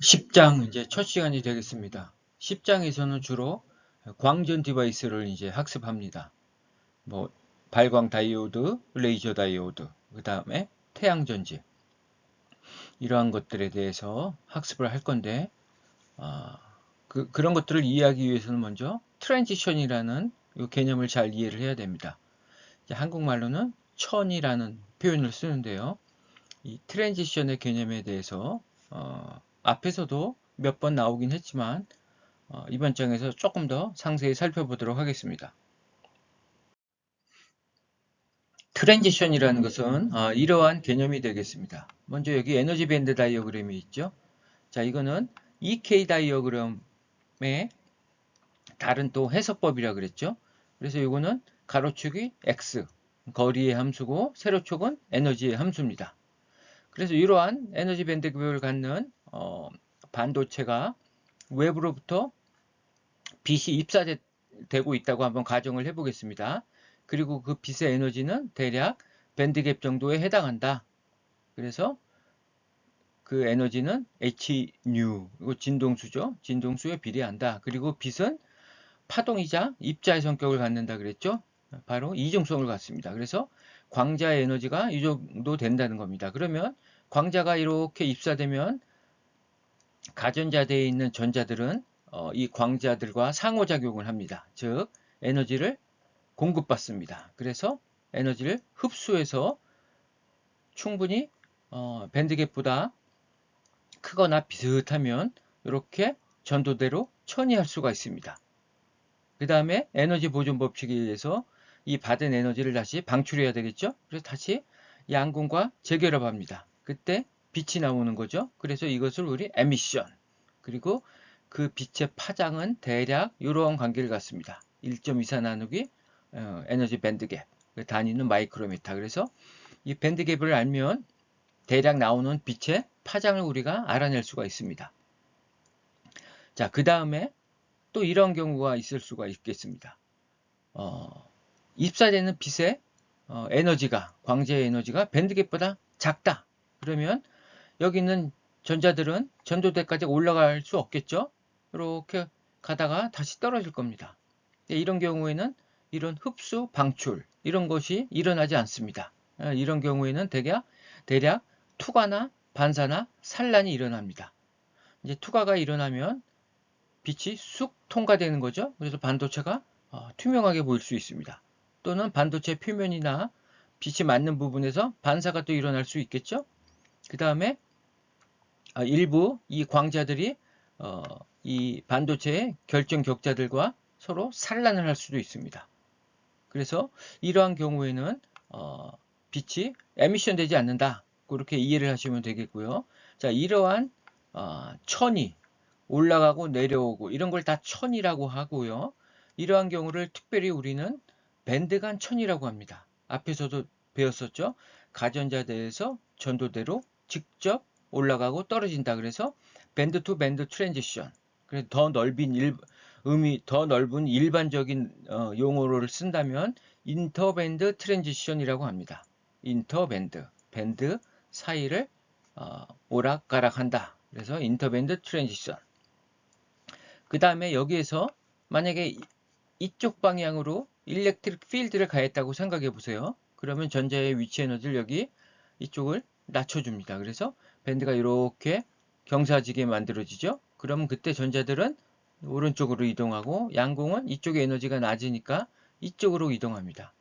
10장 이제 첫 시간이 되겠습니다. 10장에서는 주로 광전 디바이스를 이제 학습합니다. 뭐 발광 다이오드, 레이저 다이오드, 그 다음에 태양 전지 이러한 것들에 대해서 학습을 할 건데 아, 그, 그런 것들을 이해하기 위해서는 먼저 트랜지션이라는 이 개념을 잘 이해를 해야 됩니다. 한국말로는 천이라는 표현을 쓰는데요. 이 트랜지션의 개념에 대해서 어, 앞에서도 몇 번 나오긴 했지만 어, 이번 장에서 조금 더 상세히 살펴보도록 하겠습니다. 트랜지션이라는 것은 어, 이러한 개념이 되겠습니다. 먼저 여기 에너지 밴드 다이어그램이 있죠. 자, 이거는 EK 다이어그램의 다른 또 해석법이라 그랬죠. 그래서 이거는 가로축이 X, 거리의 함수고 세로축은 에너지의 함수입니다. 그래서 이러한 에너지 밴드급을 갖는 어, 반도체가 외부로부터 빛이 입사되고 있다고 한번 가정을 해보겠습니다. 그리고 그 빛의 에너지는 대략 밴드갭 정도에 해당한다. 그래서 그 에너지는 h nu 이거 진동수죠. 진동수에 비례한다. 그리고 빛은 파동이자 입자의 성격을 갖는다 그랬죠. 바로 이중성을 갖습니다. 그래서 광자의 에너지가 이 정도 된다는 겁니다. 그러면 광자가 이렇게 입사되면 가전자대에 있는 전자들은 어, 이 광자들과 상호작용을 합니다. 즉 에너지를 공급받습니다. 그래서 에너지를 흡수해서 충분히 어, 밴드갭보다 크거나 비슷하면 이렇게 전도대로 처리할 수가 있습니다. 그 다음에 에너지 보존 법칙에 의해서 이 받은 에너지를 다시 방출해야 되겠죠? 그래서 다시 양궁과 재결합합니다. 그때 빛이 나오는 거죠. 그래서 이것을 우리 에미션 그리고 그 빛의 파장은 대략 이러한 관계를 갖습니다. 1.24 나누기 어, 에너지 밴드갭 그 단위는 마이크로미터 그래서 이 밴드 갭을 알면 대략 나오는 빛의 파장을 우리가 알아낼 수가 있습니다. 자, 그 다음에 또 이런 경우가 있을 수가 있겠습니다. 어, 입사되는 빛의 어, 에너지가 광재의 에너지가 밴드갭보다 작다. 그러면 여기 있는 전자들은 전도대까지 올라갈 수 없겠죠? 이렇게 가다가 다시 떨어질 겁니다. 네, 이런 경우에는 이런 흡수, 방출 이런 것이 일어나지 않습니다. 아, 이런 경우에는 대략, 대략 투과나 반사나 산란이 일어납니다. 이제 투과가 일어나면 빛이 쑥 통과되는 거죠. 그래서 반도체가 어, 투명하게 보일 수 있습니다. 또는 반도체 표면이나 빛이 맞는 부분에서 반사가 또 일어날 수 있겠죠. 그 다음에 아, 일부 이 광자들이 어, 이 반도체의 결정 격자들과 서로 산란을 할 수도 있습니다. 그래서 이러한 경우에는 어, 빛이 에미션 되지 않는다. 그렇게 이해를 하시면 되겠고요. 자, 이러한 어, 천이 올라가고 내려오고 이런 걸 다 천이라고 하고요. 이러한 경우를 특별히 우리는 밴드 간 천이라고 합니다. 앞에서도 배웠었죠. 가전자대에서 전도대로 직접 올라가고 떨어진다. 그래서 밴드 투 밴드 트랜지션. 그래서 더 넓은 일, 의미 더 넓은 일반적인 어, 용어를 쓴다면 인터밴드 트랜지션이라고 합니다. 인터밴드 밴드 사이를 어, 오락가락한다. 그래서 인터밴드 트랜지션. 그 다음에 여기에서 만약에 이쪽 방향으로 일렉트릭 필드를 가했다고 생각해 보세요. 그러면 전자의 위치 에너지를 여기 이쪽을 낮춰줍니다. 그래서 밴드가 이렇게 경사지게 만들어지죠. 그러면 그때 전자들은 오른쪽으로 이동하고 양공은 이쪽의 에너지가 낮으니까 이쪽으로 이동합니다.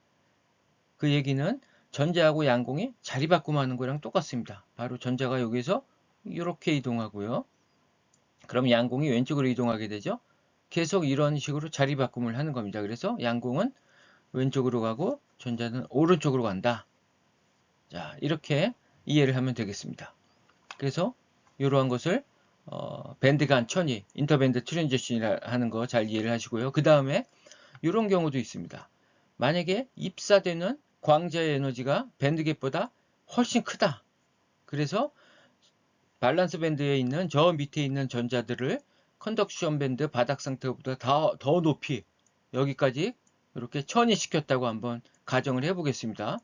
그 얘기는 전자하고 양공이 자리 바꿈하는 거랑 똑같습니다. 바로 전자가 여기서 이렇게 이동하고요. 그럼 양공이 왼쪽으로 이동하게 되죠. 계속 이런 식으로 자리 바꿈을 하는 겁니다. 그래서 양공은 왼쪽으로 가고 전자는 오른쪽으로 간다. 자, 이렇게 이해를 하면 되겠습니다. 그래서 이러한 것을 어, 밴드 간 천이 인터밴드 트랜지션이라 하는 거 잘 이해를 하시고요. 그 다음에 이런 경우도 있습니다. 만약에 입사되는 광자의 에너지가 밴드 갭보다 훨씬 크다. 그래서 밸런스 밴드에 있는 저 밑에 있는 전자들을 컨덕션 밴드 바닥 상태보다 더, 더 높이 여기까지 이렇게 천이 시켰다고 한번 가정을 해보겠습니다.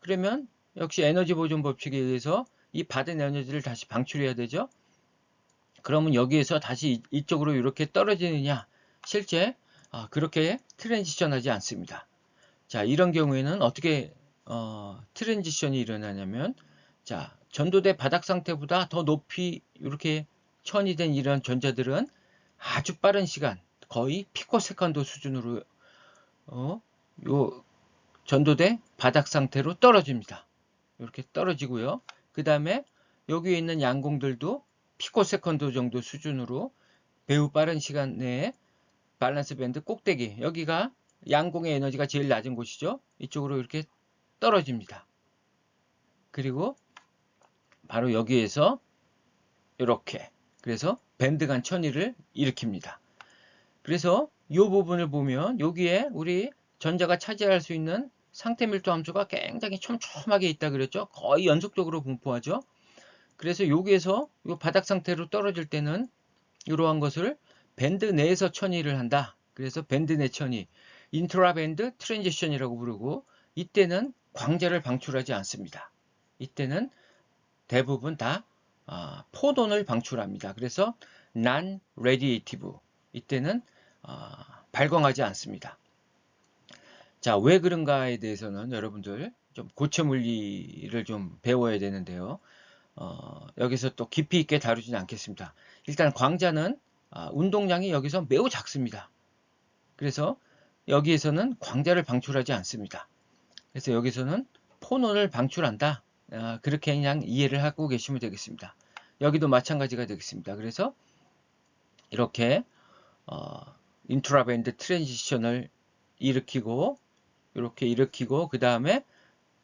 그러면 역시 에너지 보존 법칙에 의해서 이 받은 에너지를 다시 방출해야 되죠. 그러면 여기에서 다시 이- 이쪽으로 이렇게 떨어지느냐? 실제 아, 그렇게 트랜지션하지 않습니다. 자, 이런 경우에는 어떻게 어, 트랜지션이 일어나냐면 자, 전도대 바닥 상태보다 더 높이 이렇게 천이 된 이런 전자들은 아주 빠른 시간, 거의 피코세컨드 수준으로 어, 요 전도대 바닥 상태로 떨어집니다. 이렇게 떨어지고요. 그 다음에 여기에 있는 양공들도 피코세컨드 정도 수준으로 매우 빠른 시간 내에 밸런스 밴드 꼭대기 여기가 양공의 에너지가 제일 낮은 곳이죠. 이쪽으로 이렇게 떨어집니다. 그리고 바로 여기에서 이렇게 그래서 밴드 간 천위를 일으킵니다. 그래서 이 부분을 보면 여기에 우리 전자가 차지할 수 있는 상태 밀도 함수가 굉장히 촘촘하게 있다 그랬죠. 거의 연속적으로 분포하죠. 그래서 여기에서 이 바닥 상태로 떨어질 때는 이러한 것을 밴드 내에서 천위를 한다. 그래서 밴드 내 천위, 인트라 밴드 트랜지션이라고 부르고 이때는 광자를 방출하지 않습니다. 이때는 대부분 다 아, 포돈을 방출합니다. 그래서 non radiative 이때는 아, 발광하지 않습니다. 자, 왜 그런가에 대해서는 여러분들 좀 고체 물리를 좀 배워야 되는데요. 어, 여기서 또 깊이 있게 다루진 않겠습니다. 일단 광자는 아, 운동량이 여기서 매우 작습니다. 그래서 여기에서는 광자를 방출하지 않습니다. 그래서 여기서는 포논을 방출한다. 아, 그렇게 그냥 이해를 하고 계시면 되겠습니다. 여기도 마찬가지가 되겠습니다. 그래서 이렇게 어, 인트라밴드 트랜지션을 일으키고 이렇게 일으키고 그 다음에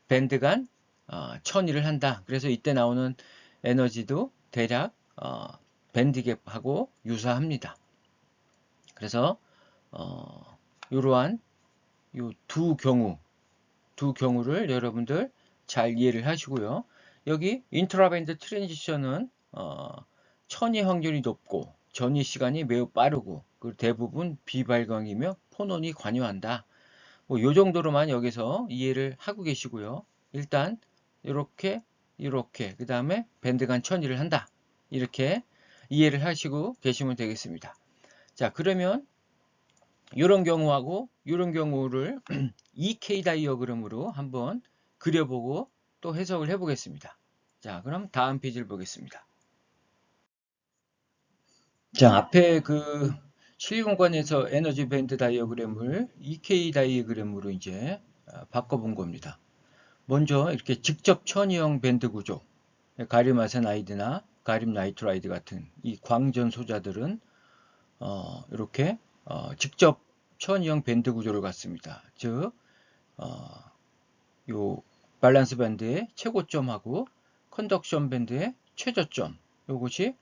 밴드 간 어, 천위를 한다. 그래서 이때 나오는 에너지도 대략 어, 밴드갭하고 유사합니다. 그래서 어, 이러한 요 두 경우 두 경우를 여러분들 잘 이해를 하시고요. 여기 인트라밴드 트랜지션은 어, 천위 확률이 높고 전위 시간이 매우 빠르고 그리고 대부분 비발광이며 포논이 관여한다. 뭐 요 정도로만 여기서 이해를 하고 계시고요. 일단 이렇게 이렇게 그 다음에 밴드 간 천위를 한다. 이렇게 이해를 하시고 계시면 되겠습니다. 자 그러면 이런 경우하고 이런 경우를 EK 다이어그램으로 한번 그려보고 또 해석을 해보겠습니다. 자 그럼 다음 페이지를 보겠습니다. 자 앞에 그 실리공간에서 에너지 밴드 다이어그램을 EK 다이어그램으로 이제 아, 바꿔본 겁니다. 먼저 이렇게 직접 천이형 밴드 구조, 가림 아세나이드나 가림 나이트라이드 같은 이 광전 소자들은 어, 이렇게 어, 직접 천이형 밴드 구조를 갖습니다. 즉, 어, 요 밸런스 밴드의 최고점하고 컨덕션 밴드의 최저점, 요것이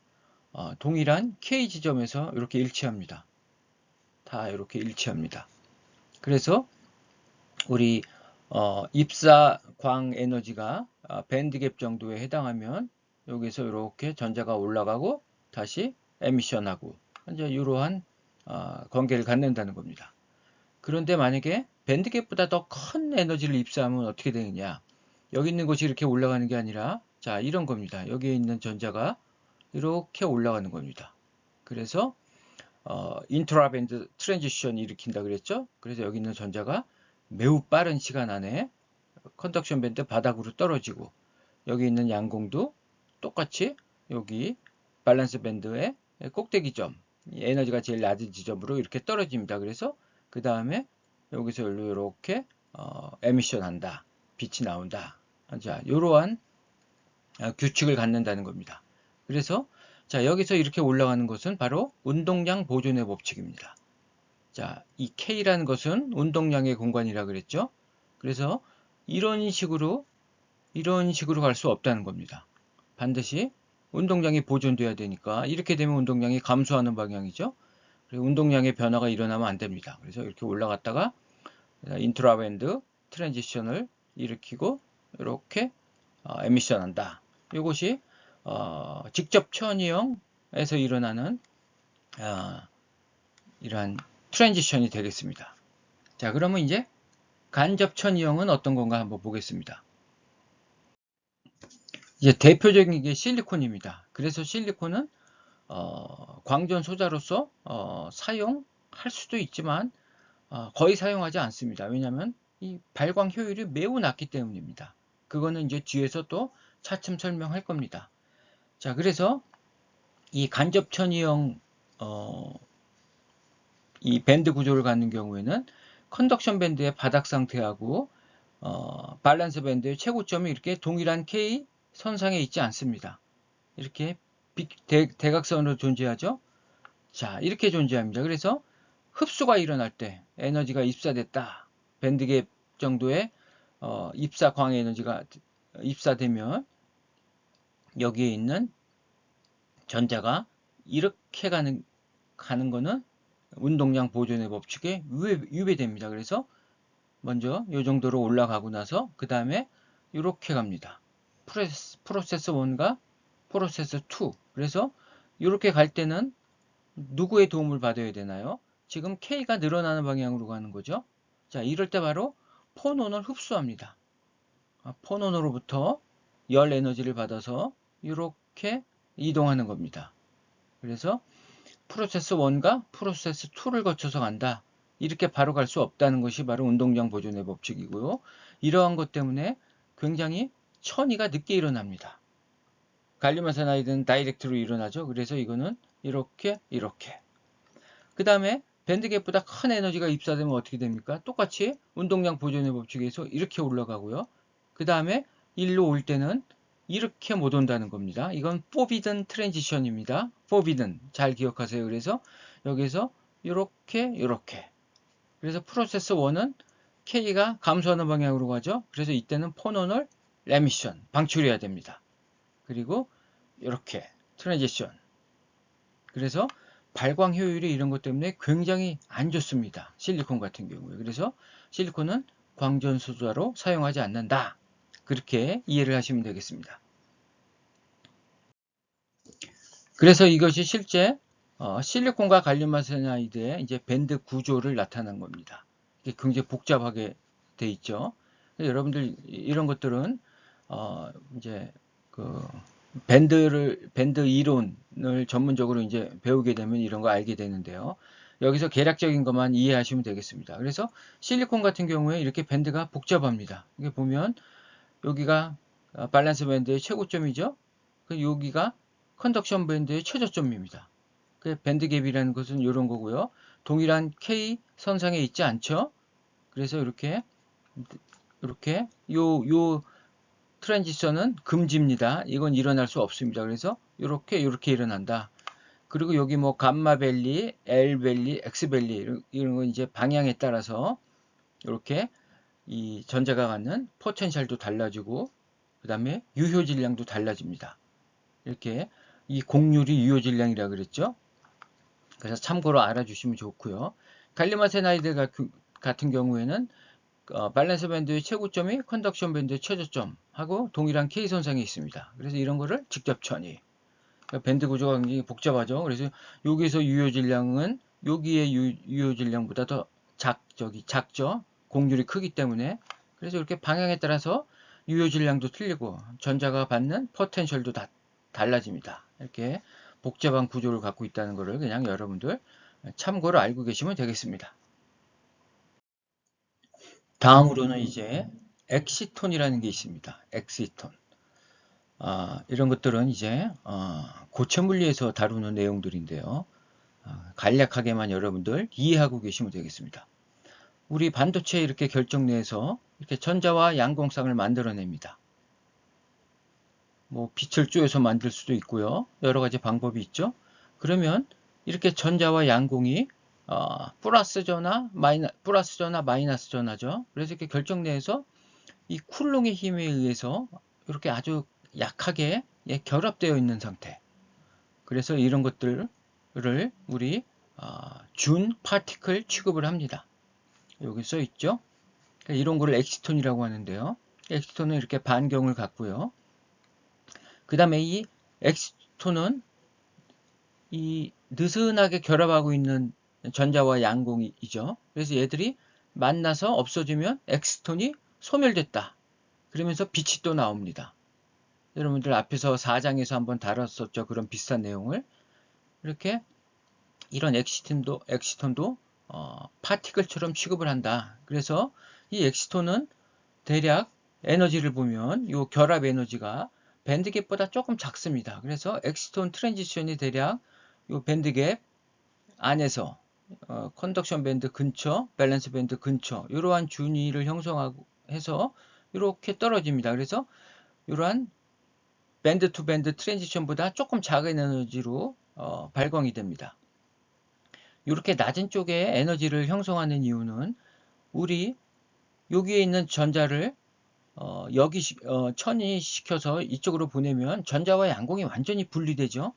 어, 동일한 K 지점에서 이렇게 일치합니다. 다 이렇게 일치합니다. 그래서 우리 어, 입사 광 에너지가 아, 밴드갭 정도에 해당하면 여기서 이렇게 전자가 올라가고 다시 에미션하고 이제 이러한 아, 관계를 갖는다는 겁니다. 그런데 만약에 밴드갭보다 더 큰 에너지를 입사하면 어떻게 되느냐? 여기 있는 것이 이렇게 올라가는 게 아니라 자 이런 겁니다. 여기에 있는 전자가 이렇게 올라가는 겁니다. 그래서 어, 인트라밴드 트랜지션이 일으킨다 그랬죠? 그래서 여기 있는 전자가 매우 빠른 시간 안에 컨덕션 밴드 바닥으로 떨어지고 여기 있는 양공도 똑같이 여기 밸런스 밴드의 꼭대기점 에너지가 제일 낮은 지점으로 이렇게 떨어집니다. 그래서 그 다음에 여기서 이렇게 어, 에미션 한다. 빛이 나온다. 자, 이러한 아, 규칙을 갖는다는 겁니다. 그래서 자, 여기서 이렇게 올라가는 것은 바로 운동량 보존의 법칙입니다. 자, 이 K라는 것은 운동량의 공간이라 그랬죠. 그래서 이런 식으로 이런 식으로 갈 수 없다는 겁니다. 반드시 운동량이 보존돼야 되니까 이렇게 되면 운동량이 감소하는 방향이죠. 그리고 운동량의 변화가 일어나면 안 됩니다. 그래서 이렇게 올라갔다가 인트라밴드 트랜지션을 일으키고 이렇게 어, 에미션 한다. 이것이 어, 직접 천이형에서 일어나는 어, 이러한 트랜지션이 되겠습니다. 자, 그러면 이제 간접 천이형은 어떤 건가 한번 보겠습니다. 이제 대표적인 게 실리콘입니다. 그래서 실리콘은 어, 광전 소자로서 어, 사용할 수도 있지만 어, 거의 사용하지 않습니다. 왜냐하면 이 발광 효율이 매우 낮기 때문입니다. 그거는 이제 뒤에서 또 차츰 설명할 겁니다. 자, 그래서 이 간접천이형 어, 이 밴드 구조를 갖는 경우에는 컨덕션 밴드의 바닥 상태하고 어, 밸런스 밴드의 최고점이 이렇게 동일한 K 선상에 있지 않습니다. 이렇게 비, 대, 대각선으로 존재하죠. 자, 이렇게 존재합니다. 그래서 흡수가 일어날 때 에너지가 입사됐다. 밴드갭 정도의 어, 입사 광 에너지가 입사되면 여기에 있는 전자가 이렇게 가는 가는 거는 운동량 보존의 법칙에 유배, 됩니다 그래서 먼저 이 정도로 올라가고 나서 그 다음에 이렇게 갑니다. 프로세스, 프로세스 1과 프로세스 2. 그래서 이렇게 갈 때는 누구의 도움을 받아야 되나요? 지금 K가 늘어나는 방향으로 가는 거죠. 자, 이럴 때 바로 폰온을 흡수합니다. 아, 폰온으로부터 열 에너지를 받아서 이렇게 이동하는 겁니다. 그래서 프로세스 1과 프로세스 2를 거쳐서 간다. 이렇게 바로 갈 수 없다는 것이 바로 운동량 보존의 법칙이고요. 이러한 것 때문에 굉장히 천이가 늦게 일어납니다. 갈리마산나이드는 다이렉트로 일어나죠. 그래서 이거는 이렇게 이렇게 그 다음에 밴드갭보다 큰 에너지가 입사되면 어떻게 됩니까? 똑같이 운동량 보존의 법칙에서 이렇게 올라가고요. 그 다음에 1로 올 때는 이렇게 못 온다는 겁니다. 이건 forbidden transition입니다. forbidden 잘 기억하세요. 그래서 여기서 이렇게 이렇게 그래서 프로세스 1은 K가 감소하는 방향으로 가죠. 그래서 이때는 폰온을 레미션 방출해야 됩니다. 그리고 이렇게 트랜지션 그래서 발광 효율이 이런 것 때문에 굉장히 안 좋습니다. 실리콘 같은 경우에 그래서 실리콘은 광전 수자로 사용하지 않는다. 그렇게 이해를 하시면 되겠습니다. 그래서 이것이 실제 어, 실리콘과 갈륨 아세나이드의 이제 밴드 구조를 나타낸 겁니다. 굉장히 복잡하게 돼 있죠. 여러분들 이런 것들은 어, 이제 그 밴드를 밴드 이론을 전문적으로 이제 배우게 되면 이런 거 알게 되는데요. 여기서 계략적인 것만 이해하시면 되겠습니다. 그래서 실리콘 같은 경우에 이렇게 밴드가 복잡합니다. 이게 보면 여기가 어, 밸런스 밴드의 최고점이죠. 그 여기가 컨덕션 밴드의 최저점입니다. 그 밴드 갭이라는 것은 이런 거고요. 동일한 K 선상에 있지 않죠. 그래서 이렇게 이렇게 요 요 트랜지션은 금지입니다. 이건 일어날 수 없습니다. 그래서 이렇게 이렇게 일어난다. 그리고 여기 뭐 감마 밸리, L 밸리, X 밸리 이런 건 이제 방향에 따라서 이렇게 이 전자가 갖는 포텐셜도 달라지고 그 다음에 유효 질량도 달라집니다. 이렇게 이 공률이 유효 질량이라 그랬죠. 그래서 참고로 알아주시면 좋고요. 갈리마세나이드 같은 경우에는 어, 밸런스 밴드의 최고점이 컨덕션 밴드의 최저점하고 동일한 K 선상에 있습니다. 그래서 이런 거를 직접 천이 그러니까 밴드 구조가 굉장히 복잡하죠. 그래서 여기서 유효 질량은 여기의 유, 효 질량보다 더 작, 저기 작죠. 공률이 크기 때문에 그래서 이렇게 방향에 따라서 유효 질량도 틀리고 전자가 받는 포텐셜도 다 달라집니다. 이렇게 복잡한 구조를 갖고 있다는 것을 그냥 여러분들 참고로 알고 계시면 되겠습니다. 다음으로는 이제 엑시톤이라는 게 있습니다. 엑시톤. 아, 이런 것들은 이제 어, 고체 물리에서 다루는 내용들인데요. 아, 간략하게만 여러분들 이해하고 계시면 되겠습니다. 우리 반도체 이렇게 결정내에서 이렇게 전자와 양공쌍을 만들어냅니다. 뭐 빛을 쪼여서 만들 수도 있고요. 여러 가지 방법이 있죠. 그러면 이렇게 전자와 양공이 어, 플러스 전화, 마이너, 플러스 전화, 마이너스 전화죠. 그래서 이렇게 결정내에서 이 쿨롱의 힘에 의해서 이렇게 아주 약하게 예, 결합되어 있는 상태. 그래서 이런 것들을 우리 어, 준 파티클 취급을 합니다. 여기 써 있죠. 그러니까 이런 거를 엑시톤이라고 하는데요. 엑시톤은 이렇게 반경을 갖고요. 그 다음에 이 엑시톤은 이 느슨하게 결합하고 있는 전자와 양공이죠. 그래서 얘들이 만나서 없어지면 엑스톤이 소멸됐다. 그러면서 빛이 또 나옵니다. 여러분들 앞에서 4장에서 한번 다뤘었죠. 그런 비슷한 내용을. 이렇게 이런 엑시톤도 엑시톤도 어, 파티클처럼 취급을 한다. 그래서 이 엑시톤은 대략 에너지를 보면 이 결합 에너지가 밴드갭보다 조금 작습니다. 그래서 엑시톤 트랜지션이 대략 이 밴드갭 안에서 어, 컨덕션 밴드 근처, 밸런스 밴드 근처 이러한 준위를 형성하고 해서 이렇게 떨어집니다. 그래서 이러한 밴드 투 밴드 트랜지션보다 조금 작은 에너지로 어, 발광이 됩니다. 이렇게 낮은 쪽에 에너지를 형성하는 이유는 우리 여기에 있는 전자를 어, 여기 시- 어, 천이 시켜서 이쪽으로 보내면 전자와 양공이 완전히 분리되죠.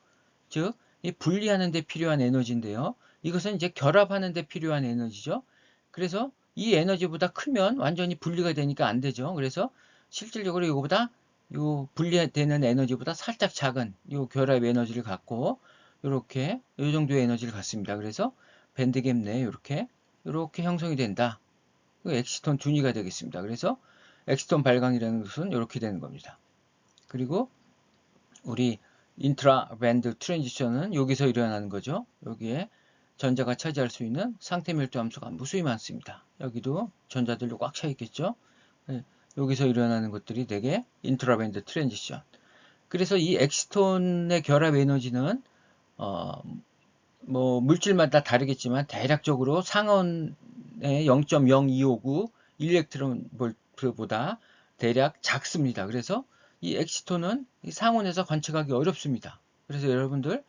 즉, 이 분리하는 데 필요한 에너지인데요. 이것은 이제 결합하는 데 필요한 에너지죠. 그래서 이 에너지보다 크면 완전히 분리가 되니까 안 되죠. 그래서 실질적으로 이거보다 요 분리되는 에너지보다 살짝 작은 요 결합 에너지를 갖고 이렇게 이 정도의 에너지를 갖습니다. 그래서 밴드갭 내에 이렇게 이렇게 형성이 된다. 그 엑시톤 둔위가 되겠습니다. 그래서 엑시톤 발광이라는 것은 이렇게 되는 겁니다. 그리고 우리 인트라 밴드 트랜지션은 여기서 일어나는 거죠. 여기에 전자가 차지할 수 있는 상태 밀도 함수가 무수히 많습니다. 여기도 전자들로 꽉 차 있겠죠. 네, 여기서 일어나는 것들이 되게 인트라 밴드 트랜지션. 그래서 이 엑시톤의 결합 에너지는 어, 뭐 물질마다 다르겠지만 대략적으로 상온의 0.0259 일렉트론 볼트보다 대략 작습니다. 그래서 이 엑시톤은 이 상온에서 관측하기 어렵습니다. 그래서 여러분들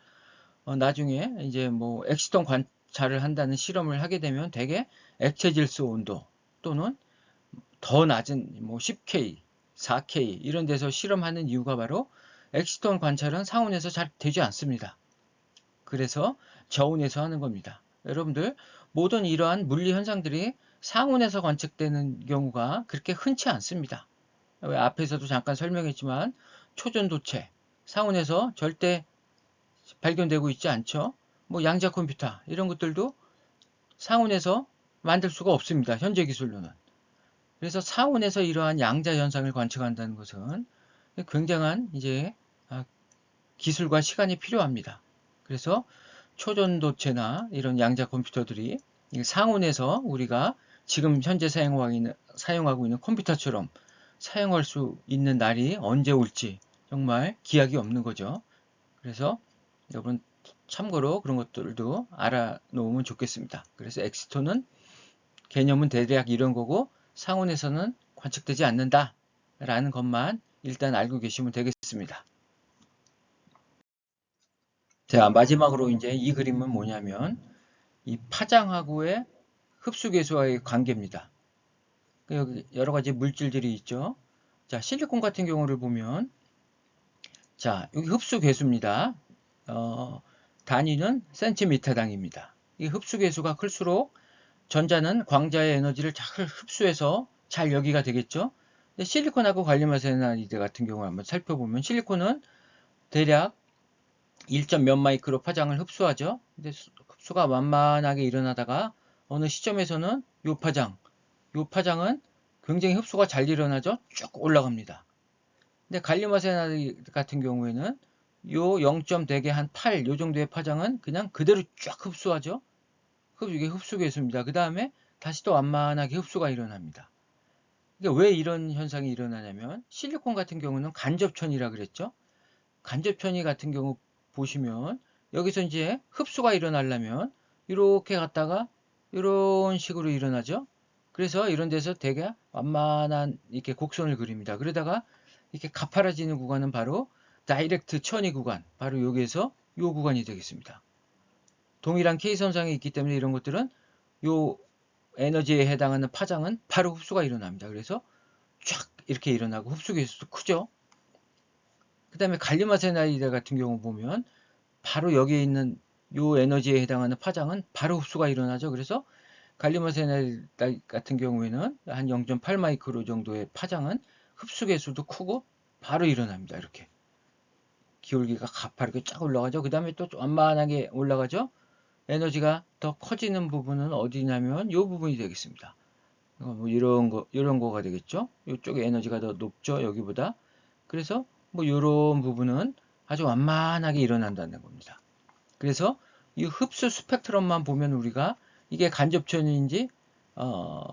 어, 나중에 이제 뭐 엑시톤 관찰을 한다는 실험을 하게 되면 대개 액체 질소 온도 또는 더 낮은 뭐 10K, 4K 이런 데서 실험하는 이유가 바로 엑시톤 관찰은 상온에서 잘 되지 않습니다. 그래서 저온에서 하는 겁니다. 여러분들 모든 이러한 물리 현상들이 상온에서 관측되는 경우가 그렇게 흔치 않습니다. 왜 앞에서도 잠깐 설명했지만 초전도체 상온에서 절대 발견되고 있지 않죠. 뭐 양자 컴퓨터 이런 것들도 상온에서 만들 수가 없습니다. 현재 기술로는. 그래서 상온에서 이러한 양자 현상을 관측한다는 것은 굉장한 이제 아, 기술과 시간이 필요합니다. 그래서 초전도체나 이런 양자 컴퓨터들이 상온에서 우리가 지금 현재 사용하고 있는, 사용하고 있는 컴퓨터처럼 사용할 수 있는 날이 언제 올지 정말 기약이 없는 거죠. 그래서 여러분 참고로 그런 것들도 알아놓으면 좋겠습니다. 그래서 엑스톤은 개념은 대략 이런 거고 상온에서는 관측되지 않는다 라는 것만 일단 알고 계시면 되겠습니다. 자 마지막으로 이제 이 그림은 뭐냐면 이 파장하고의 흡수계수와의 관계입니다. 여기 여러 가지 물질들이 있죠. 자 실리콘 같은 경우를 보면 자 여기 흡수계수입니다. 어, 단위는 센티미터당입니다. 이 흡수계수가 클수록 전자는 광자의 에너지를 잘 흡수해서 잘 여기가 되겠죠. 근데 실리콘하고 관리마세나이드 같은 경우 한번 살펴보면 실리콘은 대략 1점 몇 마이크로 파장을 흡수하죠. 근데 흡수가 만만하게 일어나다가 어느 시점에서는 요 파장, 요 파장은 굉장히 흡수가 잘 일어나죠. 쭉 올라갑니다. 근데 갈리마세나이드 같은 경우에는 요 0.대개 한 8, 요 정도의 파장은 그냥 그대로 쫙 흡수하죠. 흡, 이게 흡수계수입니다. 그 다음에 다시 또 완만하게 흡수가 일어납니다. 그러니까 왜 이런 현상이 일어나냐면 실리콘 같은 경우는 간접천이라 그랬죠. 간접천이 같은 경우 보시면 여기서 이제 흡수가 일어나려면 이렇게 갔다가 이런 식으로 일어나죠. 그래서 이런 데서 되게 완만한 이렇게 곡선을 그립니다. 그러다가 이렇게 가파라지는 구간은 바로 다이렉트 천이 구간, 바로 여기에서 이 구간이 되겠습니다. 동일한 K선상에 있기 때문에 이런 것들은 이 에너지에 해당하는 파장은 바로 흡수가 일어납니다. 그래서 쫙 이렇게 일어나고 흡수 계수도 크죠. 그 다음에 갈리마세나이드 같은 경우 보면 바로 여기에 있는 이 에너지에 해당하는 파장은 바로 흡수가 일어나죠. 그래서 갈리마세나이드 같은 경우에는 한 0.8 마이크로 정도의 파장은 흡수 계수도 크고 바로 일어납니다. 이렇게. 기울기가 가파르게 쫙 올라가죠. 그 다음에 또 완만하게 올라가죠. 에너지가 더 커지는 부분은 어디냐면 이 부분이 되겠습니다. 뭐 이런 거, 이런 거가 되겠죠. 이쪽에 에너지가 더 높죠. 여기보다. 그래서 뭐 이런 부분은 아주 완만하게 일어난다는 겁니다. 그래서 이 흡수 스펙트럼만 보면 우리가 이게 간접천인지 어,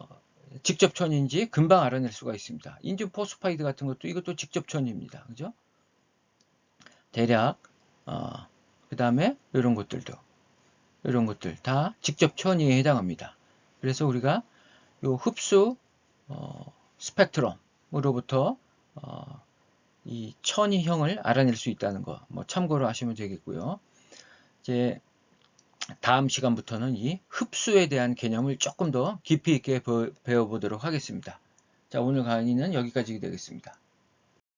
직접천인지 금방 알아낼 수가 있습니다. 인중 포스파이드 같은 것도 이것도 직접천입니다. 그죠? 대략 어, 그 다음에 이런 것들도 이런 것들 다 직접천이에 해당합니다. 그래서 우리가 요 흡수 어, 스펙트럼으로부터 어, 이 천이형을 알아낼 수 있다는 거 뭐 참고로 하시면 되겠고요. 이제 다음 시간부터는 이 흡수에 대한 개념을 조금 더 깊이 있게 배워보도록 하겠습니다. 자, 오늘 강의는 여기까지 되겠습니다.